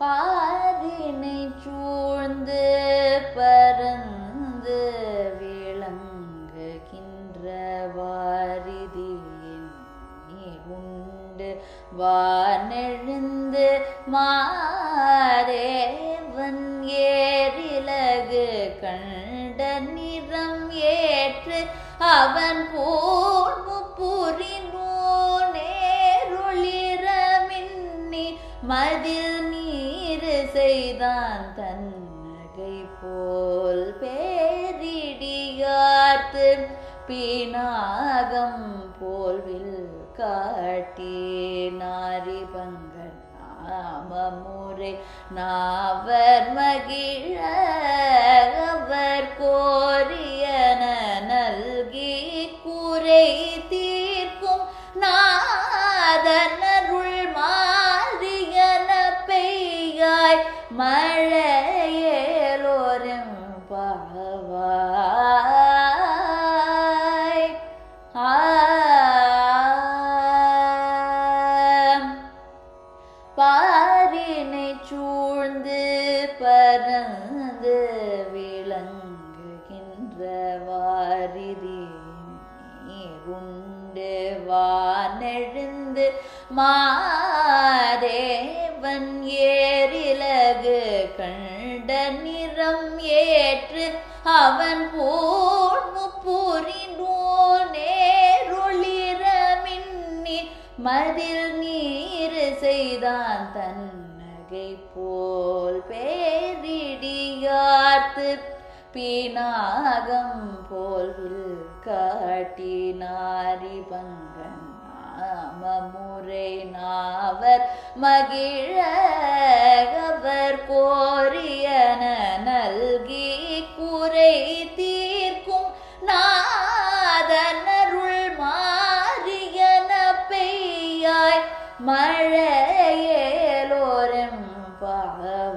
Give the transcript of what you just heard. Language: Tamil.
பாரினை சூழ்ந்து பறந்து விளங்குகின்ற வாரிதியின் உண்டு வானெழுந்து மாறேவன் ஏறிலகு கண்ட நிறம் ஏற்று அவன் பூர்வு புரினோ நேருளிரமின்னி மதில் செய்தான் தன்னகை போல் பேரிடியார்த்து பீனாகம் போல்வில் காட்டி நாரிபங்கன் நாமமுறை. நாவர் மகிழ அவர் கோரியன நல்கி குறை தீர்க்கும். நாதன மழையேலோரும் பாவாய். பாரினை சூழ்ந்து பறந்து விளங்குகின்ற வாரிதி நீருண்டு வானெழுந்து மாதேவன் ஏறில கண்ட நிறம் ஏற்று அவன் பூர்வு புரினோ நேருளிர மின்னி மதில் நீர் செய்தான் தன்னகை போல் பேரிடியார்த்து பீனாகம் போல் காட்டினாரி பங்கன் நாமமுறை நாவர் மகிழ பெய்யாய் மழையேலோரும் பாவாய்